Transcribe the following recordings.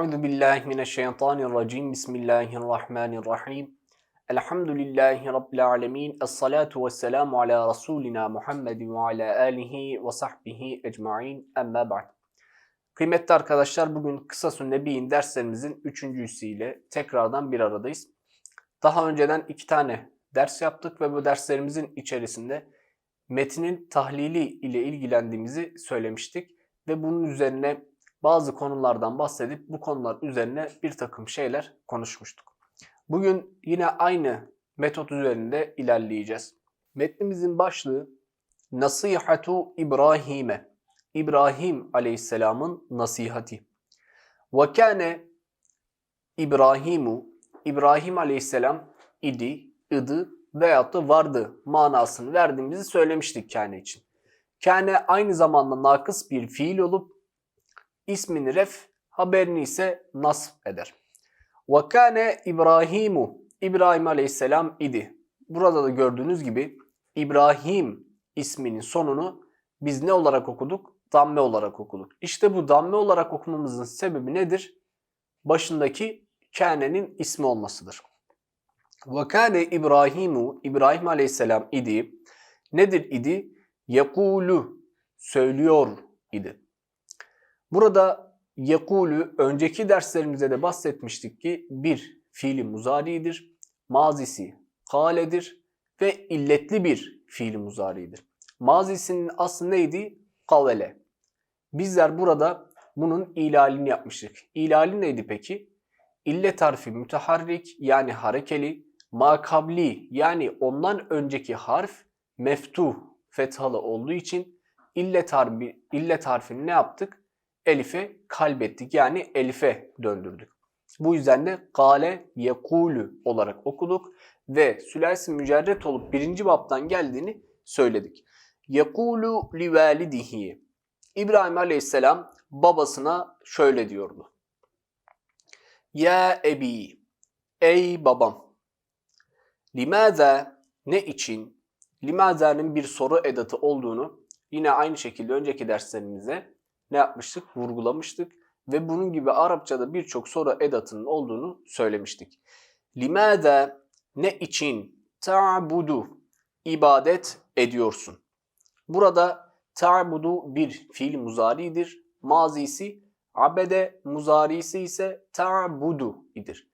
Euzu billahi mineşşeytanirracim. Bismillahirrahmanirrahim. Elhamdülillahi rabbil alamin. Essalatu vesselamu ala rasulina Muhammedin ve ala alihi ve sahbihi ecmaîn. Amma ba'd. Kıymetli arkadaşlar bugün Kısa Sünnebi'nin derslerimizin üçüncüsüyle tekrardan bir aradayız. Daha önceden iki tane ders yaptık ve bu derslerimizin içerisinde metnin tahlili ile ilgilendiğimizi söylemiştik ve bunun üzerine bazı konulardan bahsedip bu konular üzerine bir takım şeyler konuşmuştuk. Bugün yine aynı metot üzerinde ilerleyeceğiz. Metnimizin başlığı Nasihatu İbrahim'e İbrahim Aleyhisselam'ın nasihati. Ve kâne İbrahimu İbrahim Aleyhisselam idi, ıdı veyahut da vardı manasını verdiğimizi söylemiştik kâne için. Kâne aynı zamanda nakıs bir fiil olup ismini ref, haberini ise nasb eder. Ve kâne İbrahimu İbrahim Aleyhisselam idi. Burada da gördüğünüz gibi İbrahim isminin sonunu biz ne olarak okuduk? Damme olarak okuduk. İşte bu damme olarak okumamızın sebebi nedir? Başındaki kânenin ismi olmasıdır. Ve kâne İbrahimu İbrahim Aleyhisselam idi. Nedir idi? Yekulu söylüyor idi. Burada yekulu önceki derslerimizde de bahsetmiştik ki bir fiili muzaridir, mazisi kaledir ve illetli bir fiili muzaridir. Mazisinin aslı neydi? Kavele. Bizler burada bunun ilalini yapmıştık. İlali neydi peki? İllet harfi müteharrik yani harekeli, makabli yani ondan önceki harf meftuh fethalı olduğu için illet, harfi, illet harfini ne yaptık? Elif'e kalbettik yani Elif'e döndürdük. Bu yüzden de kale yekulu olarak okuduk ve sülasi mücerret olup birinci baptan geldiğini söyledik. Yekulu li validihi. İbrahim Aleyhisselam babasına şöyle diyordu. Ya ebi, ey babam. Limaza ne için? Limaza'nın bir soru edatı olduğunu yine aynı şekilde önceki derslerimizde ne yapmıştık? Vurgulamıştık ve bunun gibi Arapçada birçok soru edatının olduğunu söylemiştik. Limada ne için ta'budu ibadet ediyorsun. Burada ta'budu bir fiil muzaridir. Mazisi abede muzarisi ise ta'budu idir.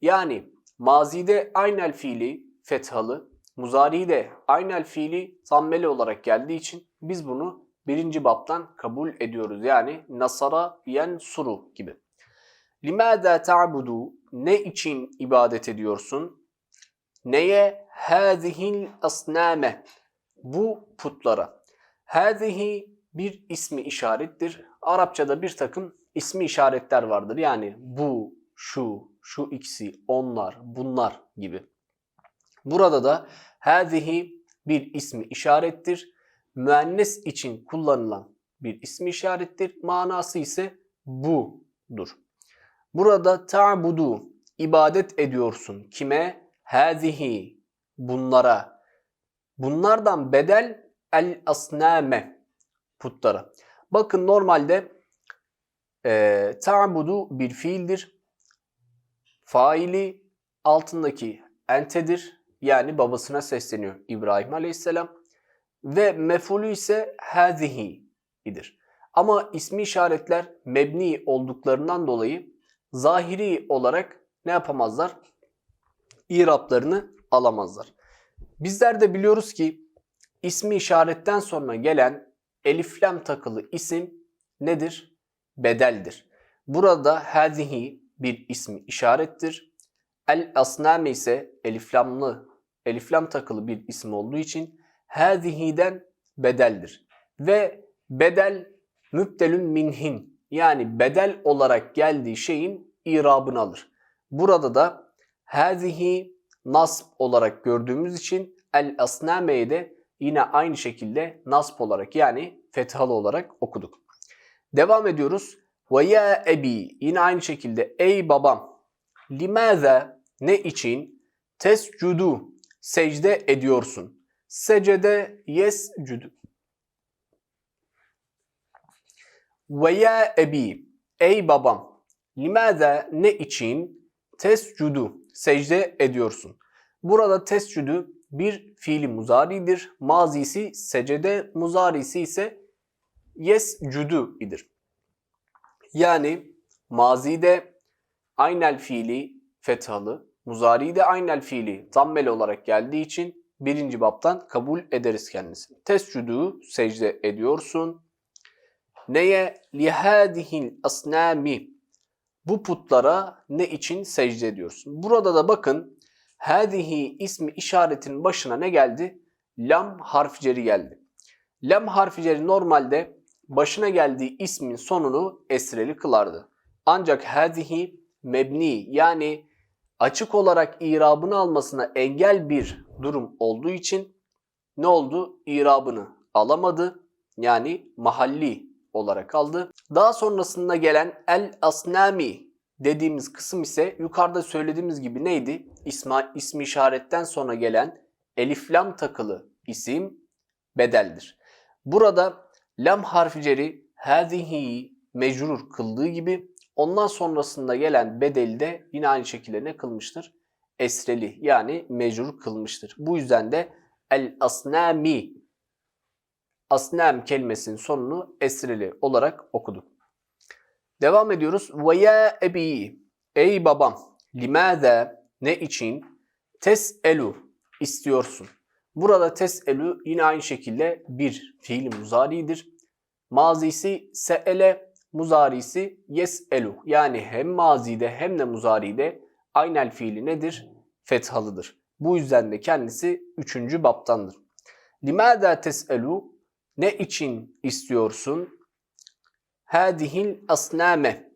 Yani mazide aynel fiili fethalı, muzari aynel fiili zammeli olarak geldiği için biz bunu birinci baptan kabul ediyoruz. Yani nasara suru gibi. Limada ta'budu ne için ibadet ediyorsun? Neye? Hâzihil asnâme bu putlara. Hâzihi bir ismi işarettir. Arapçada bir takım ismi işaretler vardır. Yani bu, şu, şu ikisi, onlar, bunlar gibi. Burada da hâzihi bir ismi işarettir müennes için kullanılan bir ismi işarettir. Manası ise budur. Burada ta'budu ibadet ediyorsun. Kime? Hazihi bunlara. Bunlardan bedel el asname putlara. Bakın normalde e, ta'budu bir fiildir. Faili altındaki entedir. Yani babasına sesleniyor İbrahim Aleyhisselam ve mefulü ise hazihi idir. Ama ismi işaretler mebni olduklarından dolayı zahiri olarak ne yapamazlar? İraplarını alamazlar. Bizler de biliyoruz ki ismi işaretten sonra gelen eliflem takılı isim nedir? Bedeldir. Burada hazihi bir ismi işarettir. El asname ise eliflamlı, eliflam takılı bir isim olduğu için hâzihiden bedeldir. Ve bedel mübdelün minhin yani bedel olarak geldiği şeyin irabını alır. Burada da hâzihi nasb olarak gördüğümüz için el asnameyi de yine aynı şekilde nasb olarak yani fethalı olarak okuduk. Devam ediyoruz. Ve ya ebi yine aynı şekilde ey babam limaza ne için tescudu secde ediyorsun. Secede yescud. Ve ya ebi, ey babam. Limada ne için tescudu secde ediyorsun. Burada tescudu bir fiili muzaridir. Mazisi secede, muzarisi ise yescudu idir. Yani mazide aynel fiili fethalı, muzari'de aynel fiili zammeli olarak geldiği için birinci baptan kabul ederiz kendisini. Tescudu secde ediyorsun. Neye? Lihadihil asnami. Bu putlara ne için secde ediyorsun? Burada da bakın hadihi ismi işaretin başına ne geldi? Lam harfceri geldi. Lam harfceri normalde başına geldiği ismin sonunu esreli kılardı. Ancak hadihi mebni yani açık olarak irabını almasına engel bir durum olduğu için ne oldu? İrabını alamadı. Yani mahalli olarak aldı. Daha sonrasında gelen el asnami dediğimiz kısım ise yukarıda söylediğimiz gibi neydi? İsma, ismi işaretten sonra gelen eliflam takılı isim bedeldir. Burada lam harfleri hadihi mecrur kıldığı gibi ondan sonrasında gelen bedeli de yine aynı şekilde ne kılmıştır? Esreli yani mecrur kılmıştır. Bu yüzden de el asnami asnam kelimesinin sonunu esreli olarak okuduk. Devam ediyoruz. Ve ya ebi ey babam limâze ne için teselu istiyorsun. Burada teselu yine aynı şekilde bir fiil muzaridir. Mazisi seele, muzarisi yeselu. Yani hem mazide hem de muzaride aynel fiili nedir? Fethalıdır. Bu yüzden de kendisi üçüncü baptandır. Limâdâ teselu ne için istiyorsun? Hadihil asname.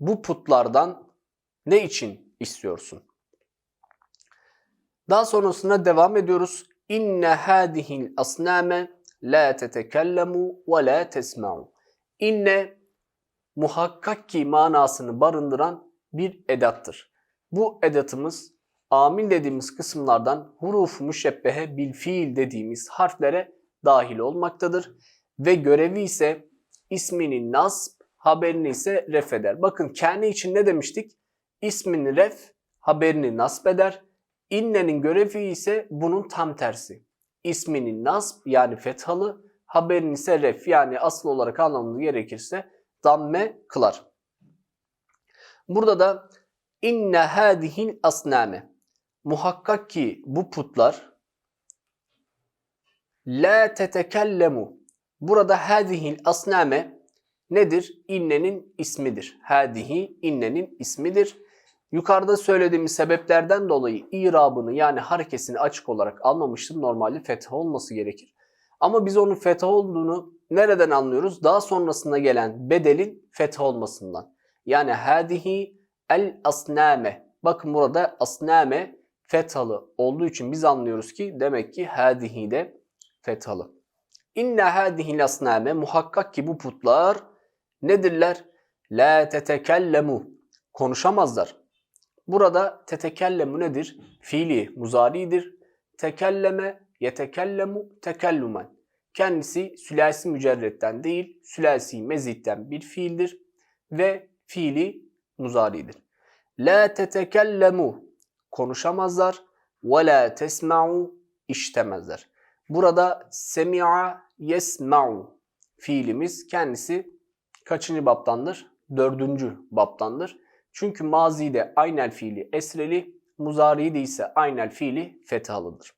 Bu putlardan ne için istiyorsun? Daha sonrasında devam ediyoruz. İnne hadihil asname la tetekellemu ve la tesma'u. İnne muhakkak ki manasını barındıran bir edattır. Bu edatımız amil dediğimiz kısımlardan huruf müşebbehe bil fiil dediğimiz harflere dahil olmaktadır. Ve görevi ise ismini nasb, haberini ise ref eder. Bakın kendi için ne demiştik? İsmini ref, haberini nasb eder. İnnenin görevi ise bunun tam tersi. İsmini nasb yani fethalı, haberini ise ref yani asıl olarak anlamını gerekirse damme kılar. Burada da inne hadihil asname. Muhakkak ki bu putlar la tetekellemu. Burada hadihil asname nedir? İnnenin ismidir. Hadihi innenin ismidir. Yukarıda söylediğimiz sebeplerden dolayı irabını yani harekesini açık olarak almamıştır. Normalde fetha olması gerekir. Ama biz onun fetha olduğunu nereden anlıyoruz? Daha sonrasında gelen bedelin fetha olmasından. Yani hadihi el asname. Bakın burada asname fethalı olduğu için biz anlıyoruz ki demek ki hadihi de fethalı. İnne hadihi asname muhakkak ki bu putlar nedirler? La tetekellemu. Konuşamazlar. Burada tetekellemu nedir? Fiili muzaridir. Tekelleme yetekellemu tekellumen. Kendisi sülasi mücerretten değil, sülasi mezitten bir fiildir ve fiili muzaridir. La tetekellemu konuşamazlar ve la tesma'u iştemezler. Burada semi'a yesma'u fiilimiz kendisi kaçıncı baptandır? Dördüncü baptandır. Çünkü mazide aynel fiili esreli, muzari'de ise aynel fiili fethalıdır.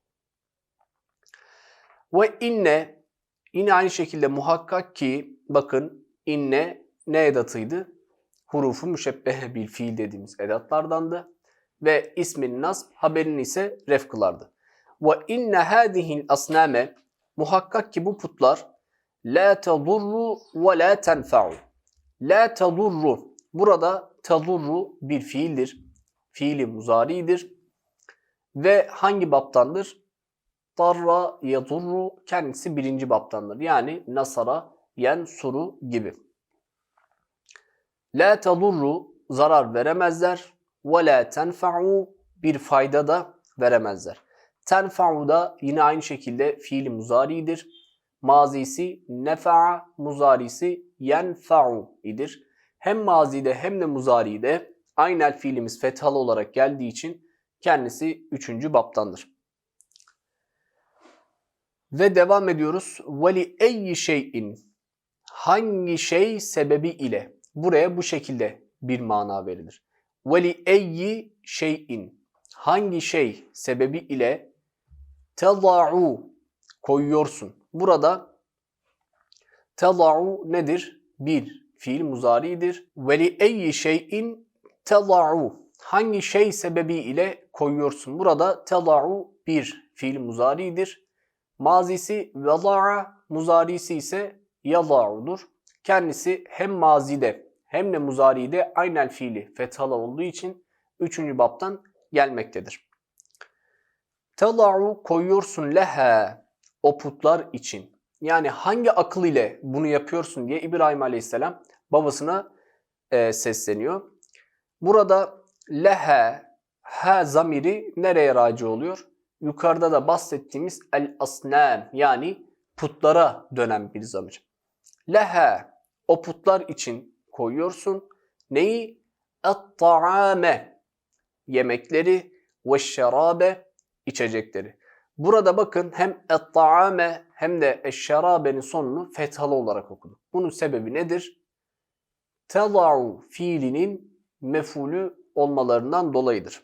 Ve inne yine aynı şekilde muhakkak ki bakın inne ne edatıydı? Hurufu müşebbehe bil fiil dediğimiz edatlardandı. Ve ismin nasb haberini ise ref kılardı. Ve inne hadihil asname muhakkak ki bu putlar la tadurru ve la tenfa'u. La tadurru. Burada tadurru bir fiildir. Fiili muzaridir. Ve hangi baptandır? Darra yadurru kendisi birinci baptandır. Yani nasara yensuru gibi. La tadurru zarar veremezler. Ve la tenfa'u bir fayda da veremezler. Tenfa'u da yine aynı şekilde fiili muzaridir. Mazisi nefa'a, muzarisi yenfa'u idir. hem mazide hem de muzaride aynel fiilimiz fethalı olarak geldiği için kendisi üçüncü baptandır. Ve devam ediyoruz. Veli eyyi şeyin hangi şey sebebi ile buraya bu şekilde bir mana verilir. Veli eyyi şeyin hangi şey sebebi ile teda'u koyuyorsun. Burada teda'u nedir? Bir fiil muzaridir. Veli eyyi şeyin teda'u hangi şey sebebi ile koyuyorsun. Burada teda'u bir fiil muzaridir. Mazisi veda'a, muzarisi ise yada'udur. Kendisi hem mazide hem de muzaride aynel fiili fethalı olduğu için üçüncü baptan gelmektedir. Teda'u koyuyorsun leha o putlar için. Yani hangi akıl ile bunu yapıyorsun diye İbrahim Aleyhisselam babasına e, sesleniyor. Burada leha ha zamiri nereye raci oluyor? Yukarıda da bahsettiğimiz el asnam yani putlara dönen bir zamir. Leha o putlar için koyuyorsun. Neyi? Et-ta'ame yemekleri ve şerabe içecekleri. Burada bakın hem et-ta'ame hem de eşşerabenin sonunu fethalı olarak okuduk. Bunun sebebi nedir? Teda'u fiilinin mefulü olmalarından dolayıdır.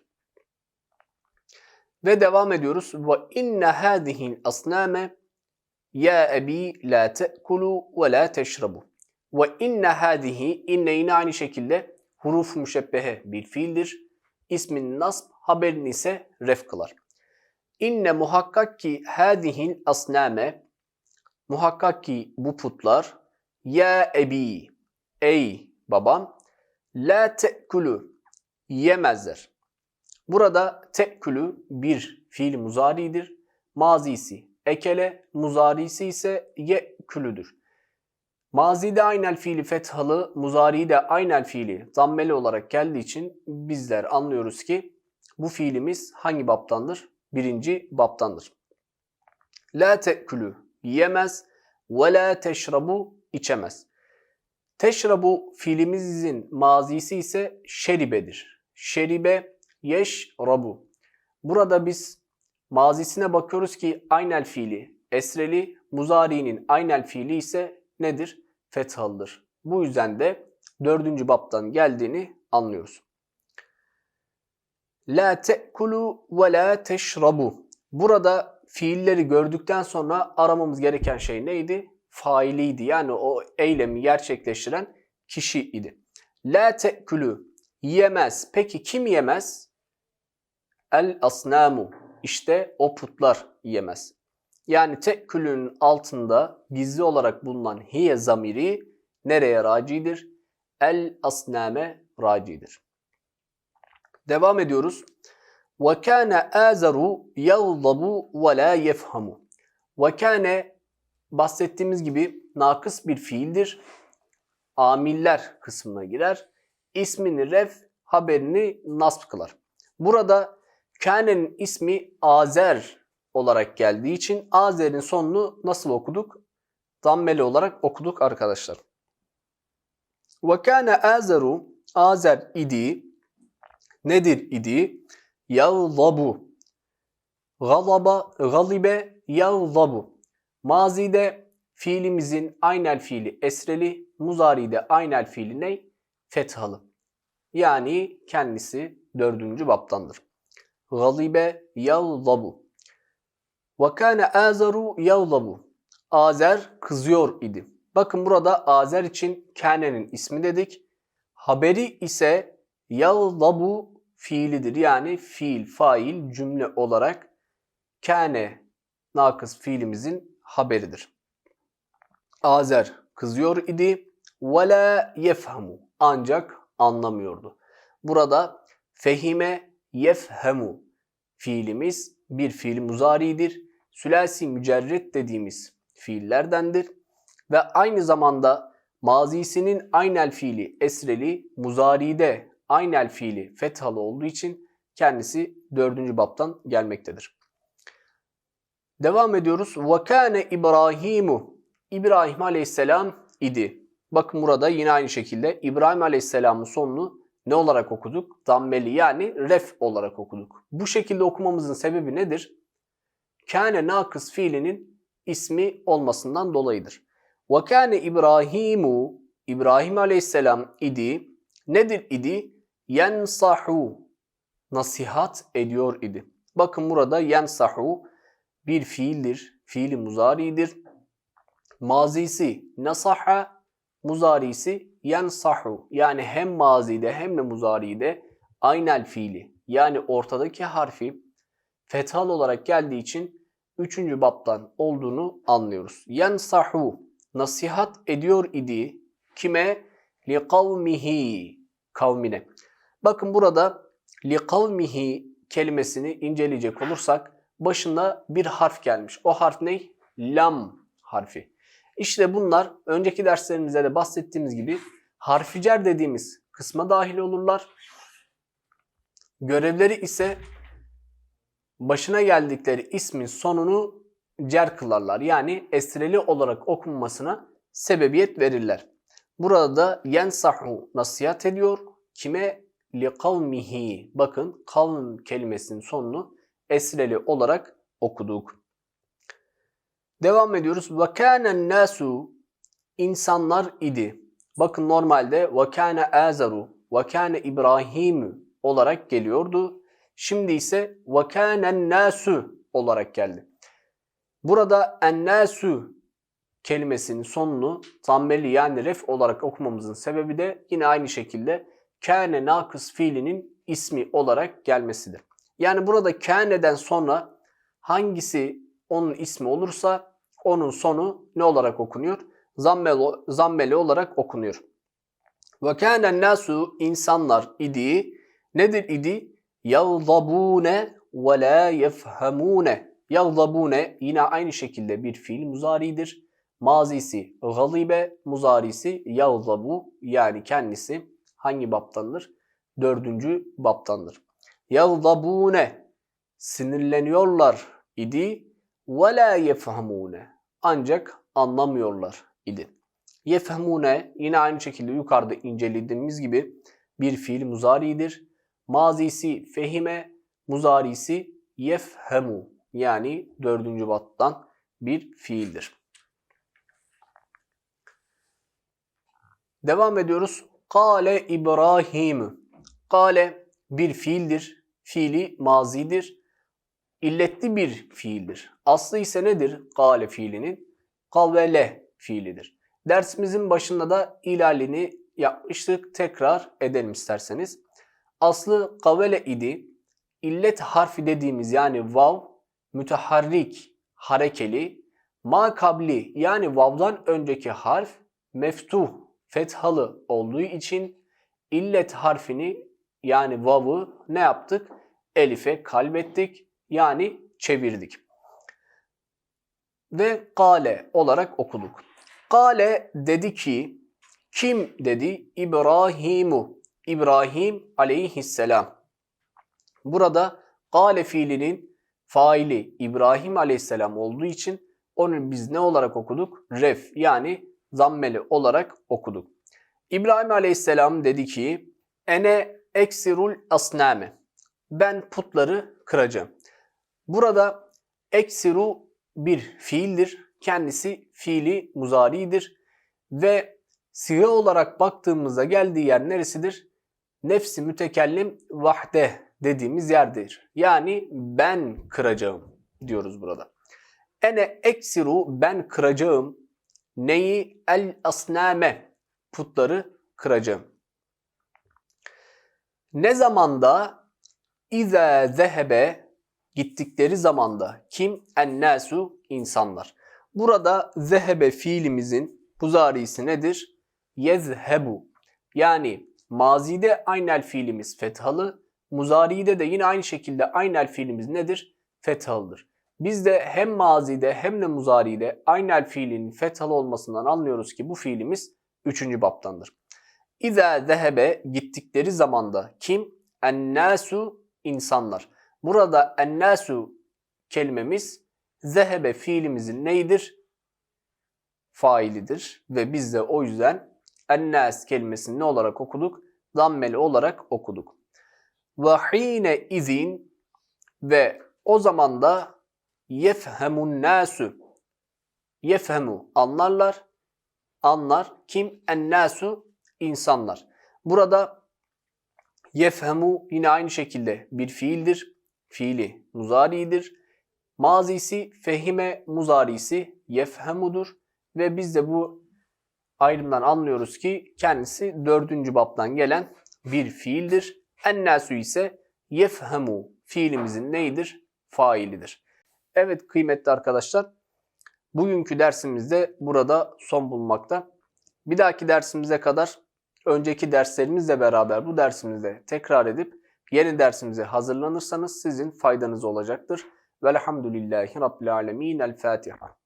Ve devam ediyoruz. Ve inne hâzihil asnâme ya ebi la te'kulu ve la teşrabu. Ve inne hâzihi inne yine aynı şekilde huruf müşebbehe bir fiildir. İsmin nasb haberini ise ref kılar. İnne muhakkak ki hâzihil asnâme muhakkak ki bu putlar ya ebi ey babam la te'kulu yemezler. Burada te'külü bir fiil muzaridir. Mazisi ekele, muzarisi ise ye'külüdür. Mazide aynel fiili fethalı, muzari de aynel fiili zammeli olarak geldiği için bizler anlıyoruz ki bu fiilimiz hangi baptandır? Birinci baptandır. La te'külü yemez ve la teşrabu içemez. Teşrabu fiilimizin mazisi ise şeribedir. Şeribe yeşrabu. Burada biz mazisine bakıyoruz ki aynel fiili esreli, muzari'nin aynel fiili ise nedir? Fethalıdır. Bu yüzden de dördüncü baptan geldiğini anlıyoruz. La te'kulu ve la teşrabu. Burada fiilleri gördükten sonra aramamız gereken şey neydi? Failiydi. Yani o eylemi gerçekleştiren kişi idi. La te'kulu yemez. Peki kim yemez? El asnamu. İşte o putlar yemez. Yani tekkülün altında gizli olarak bulunan hiye zamiri nereye racidir? El asname racidir. Devam ediyoruz. Ve kana azaru yagdabu ve la yefhamu. Ve kâne bahsettiğimiz gibi nakıs bir fiildir. Amiller kısmına girer. İsmini ref, haberini nasb kılar. Burada Kâne'nin ismi Azer olarak geldiği için Azer'in sonunu nasıl okuduk? Dammeli olarak okuduk arkadaşlar. Ve kâne Azeru Azer idi. Nedir idi? Yağzabu. Galaba, galibe, yağzabu. Mazide fiilimizin aynel fiili esreli, muzaride aynel fiili ne? Fethalı. Yani kendisi dördüncü baptandır. Galibe yağzabu. Ve kâne azaru yağzabu. Azer kızıyor idi. Bakın burada Azer için kânenin ismi dedik. Haberi ise yağzabu fiilidir. Yani fiil, fail, cümle olarak kâne nakıs fiilimizin haberidir. Azer kızıyor idi. Ve la yefhamu ancak anlamıyordu. Burada fehime yefhemu fiilimiz bir fiil muzaridir. Sülasi mücerret dediğimiz fiillerdendir ve aynı zamanda mazisinin aynel fiili esreli, muzaride aynel fiili fethalı olduğu için kendisi 4. baptan gelmektedir. Devam ediyoruz. Ve kâne İbrahimu İbrahim aleyhisselam idi. Bakın burada yine aynı şekilde İbrahim Aleyhisselam'ın sonunu ne olarak okuduk? Dammeli yani ref olarak okuduk. Bu şekilde okumamızın sebebi nedir? Kâne nakıs fiilinin ismi olmasından dolayıdır. Ve kâne İbrahimu İbrahim Aleyhisselam idi. Nedir idi? Yensahu nasihat ediyor idi. Bakın burada yensahu bir fiildir. Fiili muzaridir. Mazisi nasaha, muzarisi yensahu. Yani hem mazide hem de muzaride aynel fiili. Yani ortadaki harfi fethal olarak geldiği için üçüncü baptan olduğunu anlıyoruz. Yensahu nasihat ediyor idi. Kime? Li kavmihi kavmine. Bakın burada li kavmihi kelimesini inceleyecek olursak başında bir harf gelmiş. O harf ne? Lam harfi. İşte bunlar önceki derslerimizde de bahsettiğimiz gibi harficer dediğimiz kısma dahil olurlar. Görevleri ise başına geldikleri ismin sonunu cer kılarlar. Yani esreli olarak okunmasına sebebiyet verirler. Burada da yensahu nasihat ediyor. Kime? Li kavmihi. Bakın kavm kelimesinin sonunu esreli olarak okuduk. Devam ediyoruz. Kânen nasu insanlar idi. Bakın normalde kâne azaru ve kâne İbrahim olarak geliyordu. Şimdi ise kânen nasu olarak geldi. Burada ennasu kelimesinin sonunu zammeli yani ref olarak okumamızın sebebi de yine aynı şekilde kâne nakıs fiilinin ismi olarak gelmesidir. Yani burada kâne'den sonra hangisi onun ismi olursa onun sonu ne olarak okunuyor? Zammeli, zammeli olarak okunuyor. Ve kânen nasu insanlar idi. Nedir idi? Yağzabune ve la yefhamune. Yağzabune yine aynı şekilde bir fiil muzaridir. Mazisi galibe, muzarisi yağzabu yani kendisi hangi baptandır? Dördüncü baptandır. Yağzabune sinirleniyorlar idi ve la yefhamune ancak anlamıyorlar idi. Yefhamune yine aynı şekilde yukarıda incelediğimiz gibi bir fiil muzaridir. Mazisi fehime, muzarisi yefhemu yani dördüncü battan bir fiildir. Devam ediyoruz. Kale İbrahim. Kale bir fiildir. Fiili mazidir. İlletli bir fiildir. Aslı ise nedir? Kale fiilinin kavvele fiilidir. Dersimizin başında da ilalini yapmıştık. Tekrar edelim isterseniz. Aslı kavvele idi. İllet harfi dediğimiz yani vav müteharrik harekeli ma kabli yani vav'dan önceki harf meftuh fethalı olduğu için illet harfini yani vav'ı ne yaptık? Elife kalbettik yani çevirdik. Ve kale olarak okuduk. Kale dedi ki kim dedi? İbrahimu. İbrahim aleyhisselam. Burada kale fiilinin faili İbrahim aleyhisselam olduğu için onu biz ne olarak okuduk? Ref yani zammeli olarak okuduk. İbrahim aleyhisselam dedi ki ene eksirul asname. Ben putları kıracağım. Burada eksiru bir fiildir. Kendisi fiili muzaridir. Ve siga olarak baktığımızda geldiği yer neresidir? Nefsi mütekellim vahde dediğimiz yerdir. Yani ben kıracağım diyoruz burada. Ene eksiru ben kıracağım. Neyi? El asname. Putları kıracağım. Ne zamanda? İza zehebe gittikleri zamanda kim? Ennasu insanlar. Burada zehebe fiilimizin puzarisi nedir? Yezhebu. Yani mazide aynel fiilimiz fethalı, muzaride de yine aynı şekilde aynel fiilimiz nedir? Fethalıdır. Biz de hem mazide hem de muzaride aynel fiilinin fethalı olmasından anlıyoruz ki bu fiilimiz 3. baptandır. İza zehebe gittikleri zamanda kim? Ennasu insanlar. Burada ennasu kelimemiz zehebe fiilimizin neydir? Failidir ve biz de o yüzden Ennas kelimesini ne olarak okuduk? Dammeli olarak okuduk. Ve hine izin ve o zaman da yefhemun nasu yefhemu anlarlar anlar kim ennasu insanlar. Burada yefhemu yine aynı şekilde bir fiildir. Fiili muzaridir. Mazisi fehime muzarisi yefhemudur ve biz de bu ayrımdan anlıyoruz ki kendisi dördüncü baptan gelen bir fiildir. Ennasu ise yefhemu fiilimizin neydir? Failidir. Evet kıymetli arkadaşlar bugünkü dersimizde burada son bulmakta. Bir dahaki dersimize kadar önceki derslerimizle beraber bu dersimizde tekrar edip yeni dersimize hazırlanırsanız sizin faydanız olacaktır. Velhamdülillahi Rabbil Alemin. El Fatiha.